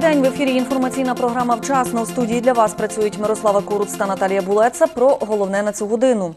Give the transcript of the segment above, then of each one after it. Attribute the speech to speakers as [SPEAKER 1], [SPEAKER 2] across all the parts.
[SPEAKER 1] День в ефірі. Інформаційна програма Вчасно у студії для вас працюють Мирослава Куруц та Наталія Булеца. Про головне на цю годину.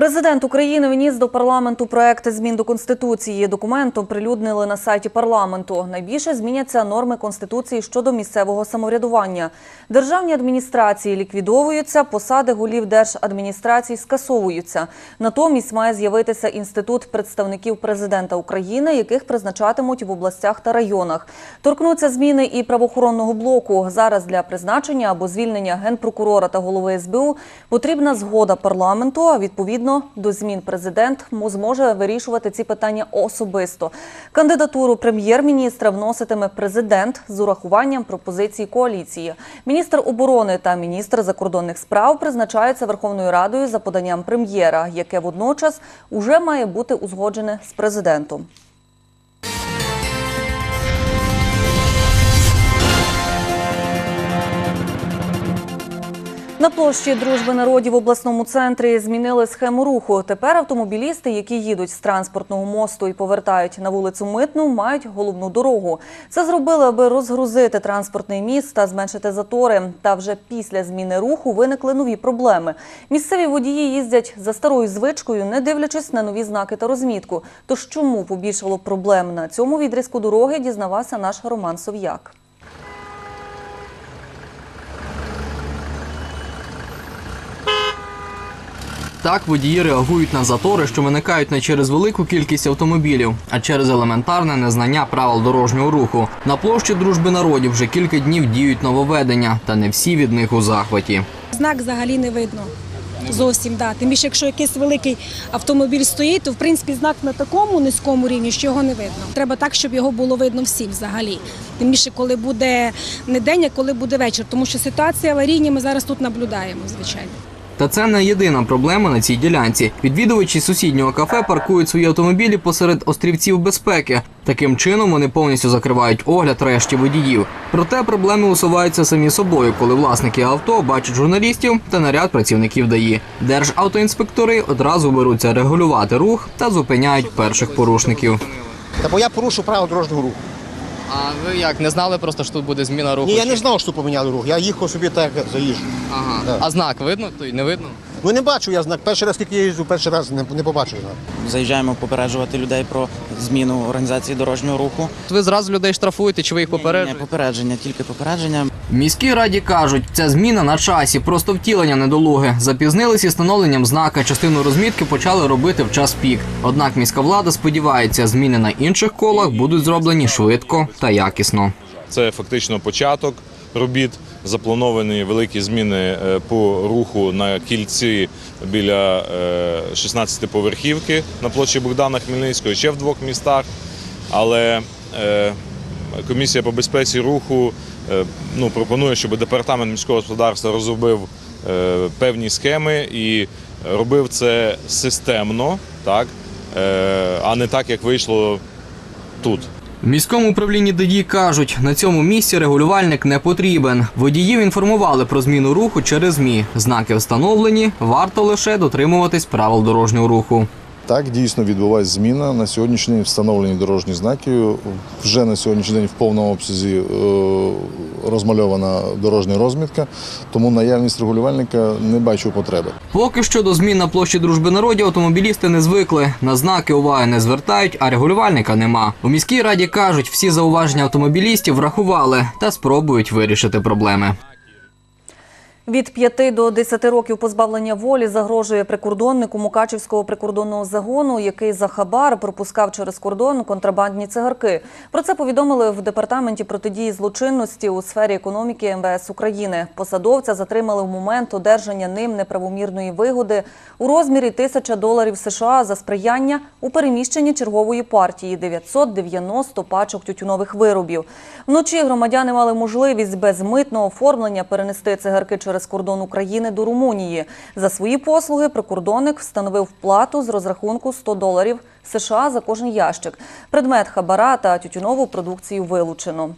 [SPEAKER 1] Президент України вніс до парламенту проекти змін до конституції. Документ оприлюднили на сайті парламенту. Найбільше зміняться норми конституції щодо місцевого самоврядування. Державні адміністрації ліквідовуються, посади голів держадміністрацій скасовуються. Натомість має з'явитися інститут представників президента України, яких призначатимуть в областях та районах. Торкнуться зміни і правоохоронного блоку. Зараз для призначення або звільнення генпрокурора та голови СБУ потрібна згода парламенту. А відповідно до змін президент зможе вирішувати ці питання особисто. Кандидатуру прем'єр-міністра вноситиме президент з урахуванням пропозицій коаліції. Міністр оборони та міністр закордонних справ призначаються Верховною Радою за поданням прем'єра, яке водночас уже має бути узгоджене з президентом. На площі дружби народів в обласному центрі змінили схему руху. Тепер автомобілісти, які їдуть з транспортного мосту і повертають на вулицю Митну, мають головну дорогу. Це зробили, аби розгрузити транспортний міст та зменшити затори. Та вже після зміни руху виникли нові проблеми. Місцеві водії їздять за старою звичкою, не дивлячись на нові знаки та розмітку. Тож чому побільшало проблем на цьому відрізку дороги, дізнавався наш Роман Сов'як.
[SPEAKER 2] Так водії реагують на затори, що виникають не через велику кількість автомобілів, а через елементарне незнання правил дорожнього руху. На площі дружби народів вже кілька днів діють нововведення, та не всі від них у захваті.
[SPEAKER 3] Знак взагалі не видно. Зовсім да. Тим більше, якщо якийсь великий автомобіль стоїть, то в принципі знак на такому низькому рівні, що його не видно. Треба так, щоб його було видно всім взагалі. Тим більше, коли буде не день, а коли буде вечір. Тому що ситуація аварійні ми зараз тут наблюдаємо, звичайно.
[SPEAKER 2] Та це не єдина проблема на цій ділянці. Відвідувачі сусіднього кафе паркують свої автомобілі посеред острівців безпеки. Таким чином вони повністю закривають огляд решті водіїв. Проте проблеми усуваються самі собою, коли власники авто бачать журналістів та наряд працівників ДАІ. Державтоінспектори одразу беруться регулювати рух та зупиняють перших порушників.
[SPEAKER 4] Та бо я порушу правила дорожнього руху.
[SPEAKER 5] А ви як не знали просто, що тут буде зміна руху?
[SPEAKER 4] Ні, я не знав, що поміняли рух. Я їхав собі так, як заїжджу.
[SPEAKER 5] Ага.
[SPEAKER 4] Да.
[SPEAKER 5] А знак видно? То й не видно?
[SPEAKER 4] Ну не бачу я знак. Перший раз, скільки я їжджу, перший раз не, не побачив знак.
[SPEAKER 6] Заїжджаємо попереджувати людей про зміну організації дорожнього руху.
[SPEAKER 5] Ви зразу людей штрафуєте, чи ви їх
[SPEAKER 6] Ні,
[SPEAKER 5] попереджуєте?
[SPEAKER 6] попередження, тільки попередження.
[SPEAKER 2] В міській раді кажуть, ця зміна на часі, просто втілення недолуги. Запізнились із встановленням знака. Частину розмітки почали робити в час пік. Однак міська влада сподівається, зміни на інших колах будуть зроблені швидко та якісно.
[SPEAKER 7] Це фактично початок робіт. Заплановані великі зміни е, по руху на кільці біля 16-поверхівки на площі Богдана Хмельницького, ще в двох містах. Але е, комісія по безпеці руху е, ну, пропонує, щоб департамент міського господарства розробив е, певні схеми і робив це системно, так, е, а не так, як вийшло тут.
[SPEAKER 2] В міському управлінні ДДІ кажуть, на цьому місці регулювальник не потрібен. Водіїв інформували про зміну руху через ЗМІ. Знаки встановлені, варто лише дотримуватись правил дорожнього руху.
[SPEAKER 8] Так, дійсно відбувається зміна. На сьогоднішній день встановлені дорожні знаки. Вже на сьогоднішній день в повному обсязі е, розмальована дорожня розмітка, тому наявність регулювальника не бачу потреби.
[SPEAKER 2] Поки що до змін на площі дружби народів автомобілісти не звикли. На знаки уваги не звертають, а регулювальника нема. У міській раді кажуть, всі зауваження автомобілістів врахували та спробують вирішити проблеми.
[SPEAKER 1] Від 5 до 10 років позбавлення волі загрожує прикордоннику Мукачівського прикордонного загону, який за хабар пропускав через кордон контрабандні цигарки. Про це повідомили в департаменті протидії злочинності у сфері економіки МВС України. Посадовця затримали в момент одержання ним неправомірної вигоди у розмірі тисяча доларів США за сприяння у переміщенні чергової партії 990 пачок тютюнових виробів. Вночі громадяни мали можливість без митного оформлення перенести цигарки через кордон України до Румунії. За свої послуги прикордонник встановив плату з розрахунку 100 доларів США за кожен ящик. Предмет хабара та тютюнову продукцію вилучено.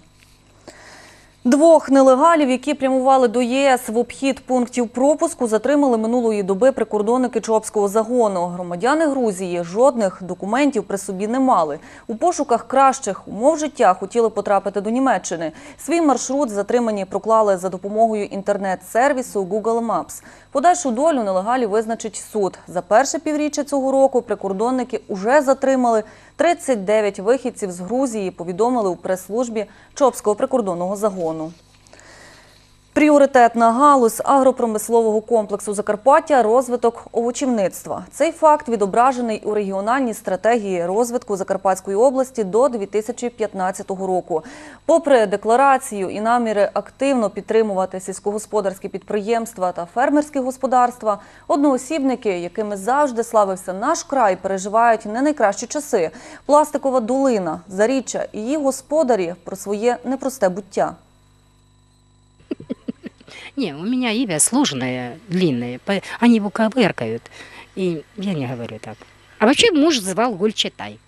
[SPEAKER 1] Двох нелегалів, які прямували до ЄС в обхід пунктів пропуску, затримали минулої доби прикордонники Чопського загону. Громадяни Грузії жодних документів при собі не мали. У пошуках кращих умов життя хотіли потрапити до Німеччини. Свій маршрут затримані проклали за допомогою інтернет-сервісу Google Maps. Подальшу долю нелегалів визначить суд. За перше півріччя цього року прикордонники уже затримали 39 вихідців з Грузії, повідомили у прес-службі Чопського прикордонного загону. Пріоритетна галузь агропромислового комплексу Закарпаття – розвиток овочівництва. Цей факт відображений у регіональній стратегії розвитку Закарпатської області до 2015 року. Попри декларацію і наміри активно підтримувати сільськогосподарські підприємства та фермерські господарства, одноосібники, якими завжди славився наш край, переживають не найкращі часи. Пластикова долина, заріччя і її господарі про своє непросте буття.
[SPEAKER 9] Не, у меня имя сложное, длинное. Они его коверкают. И я не говорю так. А вообще муж звал Гульчатай.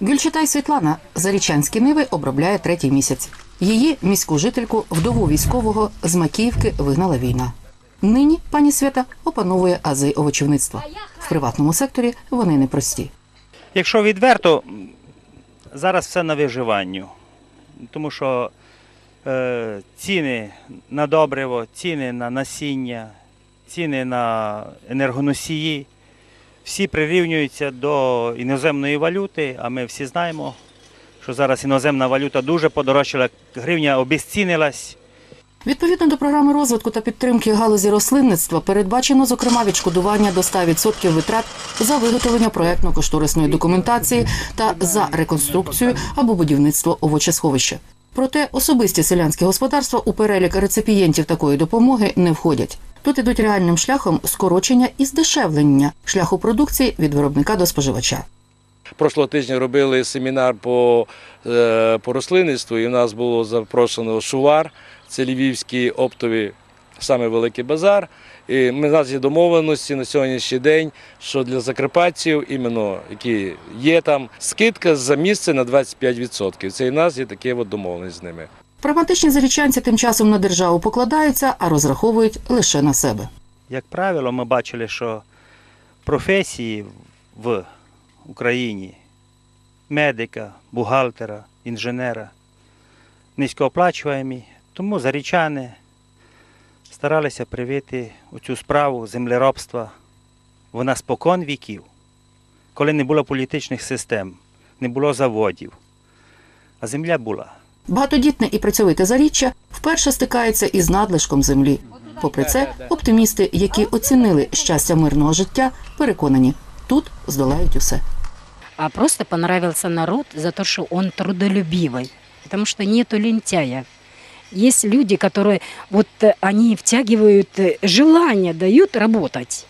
[SPEAKER 10] Гюльчатай Світлана зарічанські ниви обробляє третій місяць. Її міську жительку, вдову військового з Макіївки вигнала війна. Нині пані Свята опановує ази овочівництва. В приватному секторі вони непрості.
[SPEAKER 11] Якщо відверто, зараз все на виживанню. Тому що ціни на добриво, ціни на насіння, ціни на енергоносії, всі прирівнюються до іноземної валюти, а ми всі знаємо, що зараз іноземна валюта дуже подорожчала, гривня обезцінилась.
[SPEAKER 10] Відповідно до програми розвитку та підтримки галузі рослинництва передбачено, зокрема, відшкодування до 100% витрат за виготовлення проектно-кошторисної документації та за реконструкцію або будівництво овочесховища. Проте особисті селянські господарства у перелік реципієнтів такої допомоги не входять. Тут ідуть реальним шляхом скорочення і здешевлення шляху продукції від виробника до споживача.
[SPEAKER 12] Прошлого тижня робили семінар по, е, по рослинництву, і в нас було запрошено шувар, це львівський оптовий саме великий базар. І ми в нас є домовленості на сьогоднішній день, що для закарпатців, іменно які є там, скидка за місце на 25%. Це і в нас є таке от домовленість з ними.
[SPEAKER 10] Прагматичні зарічанці тим часом на державу покладаються, а розраховують лише на себе.
[SPEAKER 11] Як правило, ми бачили, що професії в Україні медика, бухгалтера, інженера низькооплачуваємі, тому зарічани старалися привити цю справу землеробства. Вона спокон віків, коли не було політичних систем, не було заводів, а земля була.
[SPEAKER 10] Багатодітне і працьовите заріччя вперше стикається із надлишком землі. Попри це, оптимісти, які оцінили щастя мирного життя, переконані, тут здолають усе.
[SPEAKER 9] А просто понравился народ за то, что он трудолюбивый. Потому что нету лентяя. Есть люди, которые вот э, они втягивают э, желание, дают работать.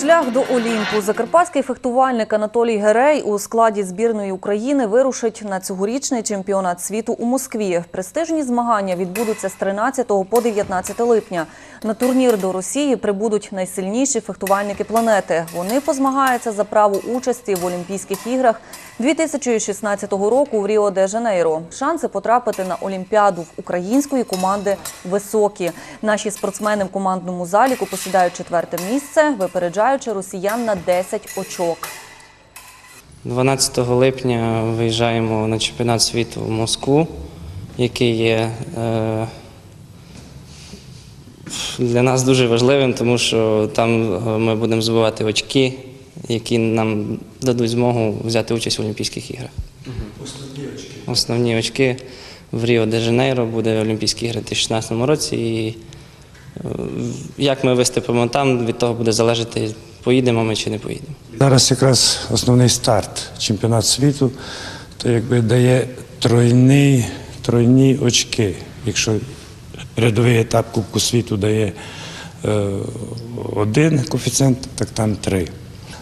[SPEAKER 1] Шлях до Олімпу. Закарпатський фехтувальник Анатолій Герей у складі збірної України вирушить на цьогорічний чемпіонат світу у Москві. Престижні змагання відбудуться з 13 по 19 липня. На турнір до Росії прибудуть найсильніші фехтувальники планети. Вони позмагаються за право участі в Олімпійських іграх 2016 року в Ріо де Жанейро. Шанси потрапити на Олімпіаду в української команди високі. Наші спортсмени в командному заліку посідають четверте місце, випереджаючи росіян на 10 очок.
[SPEAKER 13] 12 липня виїжджаємо на чемпіонат світу в Москву, який є е, для нас дуже важливим, тому що там е, ми будемо здобувати очки, які нам дадуть змогу взяти участь в Олімпійських іграх. Основні очки. Основні очки в Ріо де Жанейро буде Олімпійські ігри у 2016 році. І як ми виступимо там, від того буде залежати, поїдемо ми чи не поїдемо.
[SPEAKER 14] Зараз якраз основний старт чемпіонат світу, то якби дає тройний, тройні очки. Якщо рядовий етап Кубку світу дає е, один коефіцієнт, так там три.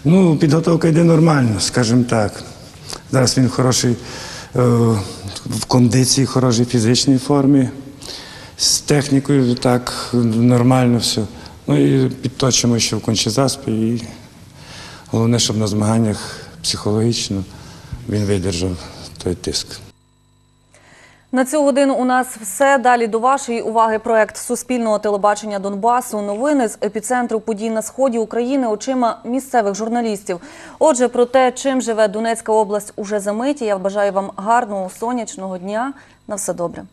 [SPEAKER 14] Ну, підготовка йде нормально, скажімо так. Зараз він хороший е, в кондиції, хорошій фізичній формі, з технікою так нормально все. Ну і підточимо ще в кончезаспі і Головне, щоб на змаганнях психологічно він видержав той тиск.
[SPEAKER 1] На цю годину у нас все. Далі до вашої уваги проект Суспільного телебачення Донбасу. Новини з епіцентру подій на сході України очима місцевих журналістів. Отже, про те, чим живе Донецька область уже за миті. Я бажаю вам гарного сонячного дня. На все добре.